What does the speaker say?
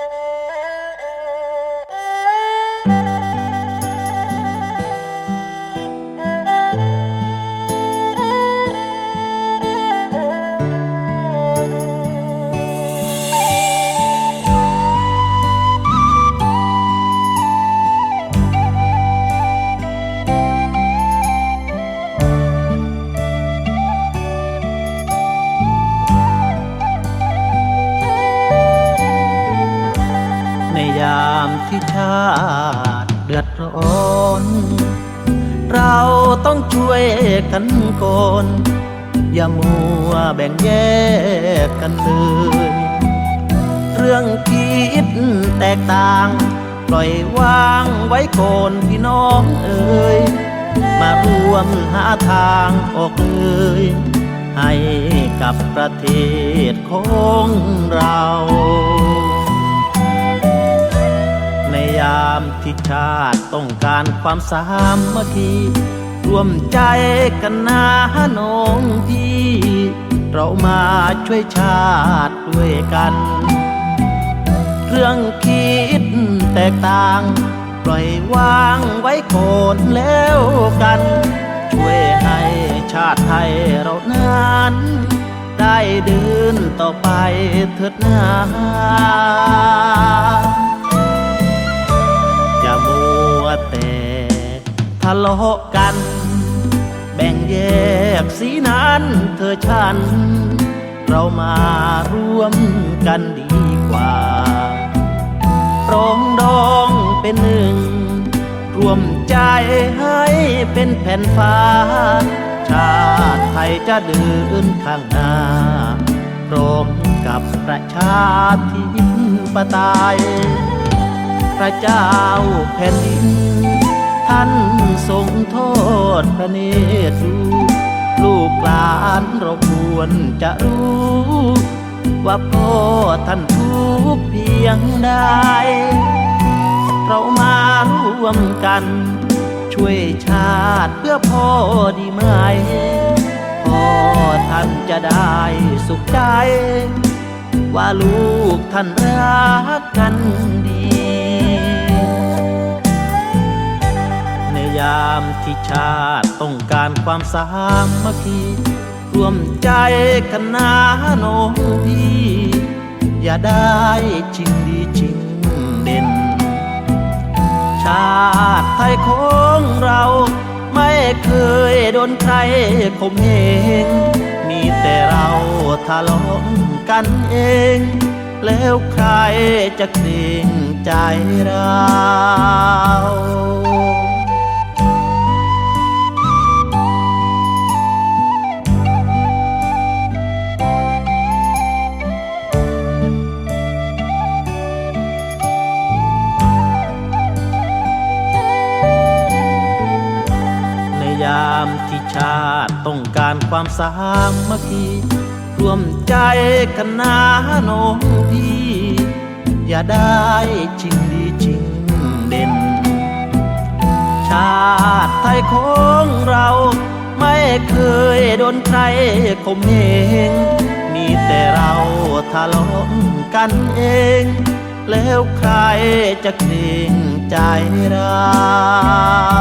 Bye. ยามที่ชาติเดือดร้อน เราต้องช่วยกันก่อนอย่ามัวแบ่งแยกกันเลย เรื่องคิดแตกต่าง ปล่อยวางไว้ก่อนพี่น้องเอ่ยมารวมหาทางออกเลยให้กับประเทศของเรา ยามที่ชาติต้องการความสามัคคีรวมใจกันนาน้องพี่ เรามาช่วยชาติด้วยกัน เรื่องคิดแตกต่าง ปล่อยวางไว้โกนแล้วกัน ช่วยให้ชาติไทยเรานั้นได้เดินต่อไปเถิดนาะเลาะกัน แบ่งแยกสีนั้นเธอฉัน เรามาร่วมกันดีกว่าปรองดองเป็นหนึ่ง รวมใจให้เป็นแผ่นฟ้า ชาติไทยจะเดินข้างหน้าพร้อมกับประชาธิปไตยพระเจ้าแผ่นดิน ท่านทรงโทษพระเนตรดูลูกหลานเราควรจะรู้ ว่าพ่อท่านทุกเพียงใด เรามาร่วมกัน ช่วยชาติเพื่อพ่อดีไหม พ่อท่านจะได้สุขใจ ว่าลูกท่านรักกัน ยามที่ชาติต้องการความสามัคคีรวมใจกันนาน้องพี่ อย่าได้จริงดีจริงเด่น ชาติไทยของเราไม่เคยโดนใครข่มเหงมีแต่เราทะเลาะกันเอง แล้วใครจะเกรงใจเรา ชาติต้องการความสามัคคีรวมใจกันนาน้องพี่ อย่าได้จริงดีจริงเด่น ชาติไทยของเรา ไม่เคยโดนใครข่มเหงมีแต่เราทะเลาะกันเอง แล้วใครจะเกรงใจเรา